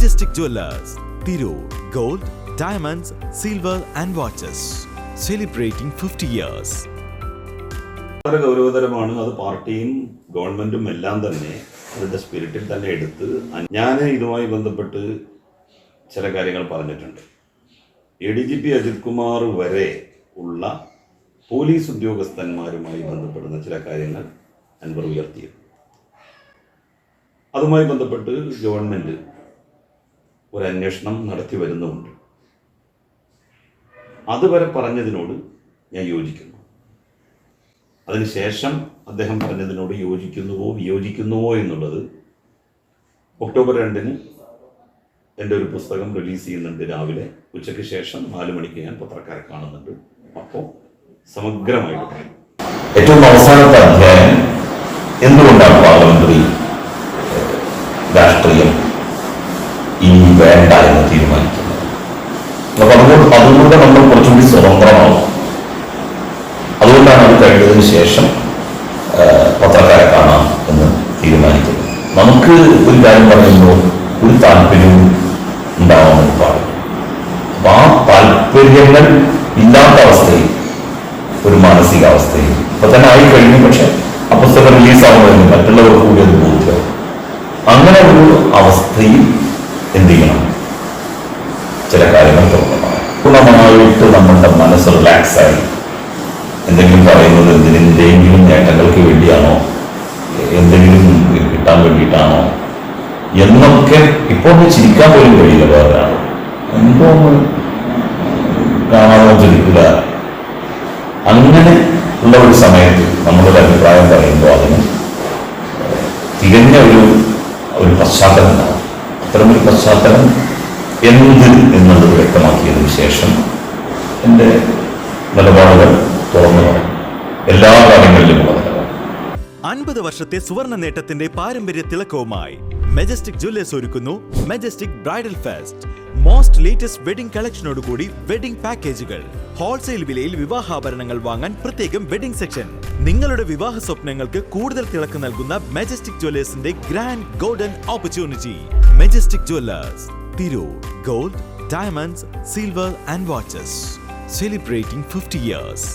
Majestic Jewellers Tirur gold diamonds silver and watches celebrating fifty years വളരെ ഗൗരവതരമാണ് അത് പാർട്ടിയും ഗവൺമെന്റും എല്ലാം തന്നെ അതിന്റെ സ്പിരിറ്റിൽ തന്നെ എടുത്ത് ഞാൻ ഇതുമായി ബന്ധപ്പെട്ട് ചില കാര്യങ്ങൾ പറഞ്ഞിട്ടുണ്ട്. A D G P Ajith Kumar വരെ ഉള്ള പോലീസ് ഉദ്യോഗസ്ഥന്മാരുമായി ബന്ധപ്പെടുന്ന ചില കാര്യങ്ങൾ അൻവർ ഉയർത്തിയത് അതുമായി ബന്ധപ്പെട്ട് ഗവൺമെന്റ് ഒരു അന്വേഷണം നടത്തി വരുന്നുമുണ്ട് അതുവരെ പറഞ്ഞതിനോട് ഞാൻ യോജിക്കുന്നു. അതിനുശേഷം അദ്ദേഹം പറഞ്ഞതിനോട് യോജിക്കുന്നുവോ വിയോജിക്കുന്നുവോ എന്നുള്ളത് ഒക്ടോബർ രണ്ടിന് എന്റെ ഒരു പുസ്തകം റിലീസ് ചെയ്യുന്നുണ്ട് രാവിലെ. ഉച്ചയ്ക്ക് ശേഷം നാല് മണിക്ക് ഞാൻ പത്രക്കാരെ കാണുന്നുണ്ട്. അപ്പോൾ സമഗ്രമായിട്ട് ഏറ്റവും അവസാനത്തെ അധ്യായം. എന്തുകൊണ്ടാണ് പാർലമെന്ററി വേണ്ട എന്ന് തീരുമാനിക്കുന്നത്. അപ്പൊ അതുകൊണ്ട് അതുകൊണ്ട് നമ്മൾ കുറച്ചുകൂടി സ്വതന്ത്രമാവും. അതുകൊണ്ടാണ് അത് കഴിഞ്ഞതിന് ശേഷം പത്രക്കാരെ കാണാം എന്ന് തീരുമാനിക്കുന്നത്. നമുക്ക് ഒരു കാര്യം പറയുമ്പോൾ ഒരു താല്പര്യവും ഉണ്ടാവാൻ വേണ്ടി പാടില്ല. അപ്പൊ ആ താല്പര്യങ്ങൾ ഇല്ലാത്ത അവസ്ഥയിൽ ഒരു മാനസികാവസ്ഥയിൽ ഇപ്പൊ തന്നെ ആയി കഴിഞ്ഞു പക്ഷെ ആ പുസ്തകം റിലീസാവുന്നതിന് മറ്റുള്ളവർക്ക് കൂടി അത് ബോധ്യമാവും. അങ്ങനെ ഒരു അവസ്ഥയിൽ എന്ത് ചെയ്യണം ചില കാര്യങ്ങൾ തുറന്നതാണ് പൂർണമായിട്ട് നമ്മളുടെ മനസ്സ് റിലാക്സ് ആയി എന്തെങ്കിലും പറയുന്നത് എന്തിനെന്തെങ്കിലും നേട്ടങ്ങൾക്ക് വേണ്ടിയാണോ? എന്തെങ്കിലും കിട്ടാൻ വേണ്ടിയിട്ടാണോ? എന്നൊക്കെ ഇപ്പോൾ ഒന്ന് ചിരിക്കാൻ പോലും കഴിയില്ല വേറെ എന്തോ കാണാതെ ചിരിക്കില്ല. അങ്ങനെ ഉള്ള ഒരു സമയത്ത് നമ്മളൊരു അഭിപ്രായം പറയുമ്പോൾ അതിന് തികഞ്ഞ ഒരു ഒരു പശ്ചാത്തലം ഉണ്ടാവും അത്തരമൊരു പശ്ചാത്തലം എന്ത് എന്നുള്ളത് വ്യക്തമാക്കിയതിനു ശേഷം എന്റെ നിലപാടുകൾ തുറന്നു പറയും. എല്ലാ കാര്യങ്ങളിലും അൻപത് വർഷത്തെ സുവർണ നേട്ടത്തിന്റെ പാരമ്പര്യ തിളക്കവുമായി മെജസ്റ്റിക് ജ്വല്ലേഴ്സ് ഒരുക്കുന്നു Majestic bridal fest most latest wedding കളക്ഷനോടുകൂടി wedding പാക്കേജുകൾ ഹോൾസെയിൽ വിലയിൽ വിവാഹാഭരണങ്ങൾ വാങ്ങാൻ പ്രത്യേകം വെഡിംഗ് സെക്ഷൻ നിങ്ങളുടെ വിവാഹ സ്വപ്നങ്ങൾക്ക് കൂടുതൽ തിളക്കം നൽകുന്ന majestic ജ്വല്ലേഴ്സിന്റെ grand golden opportunity Majestic Jewellers Tirur gold diamonds silver and watches celebrating fifty years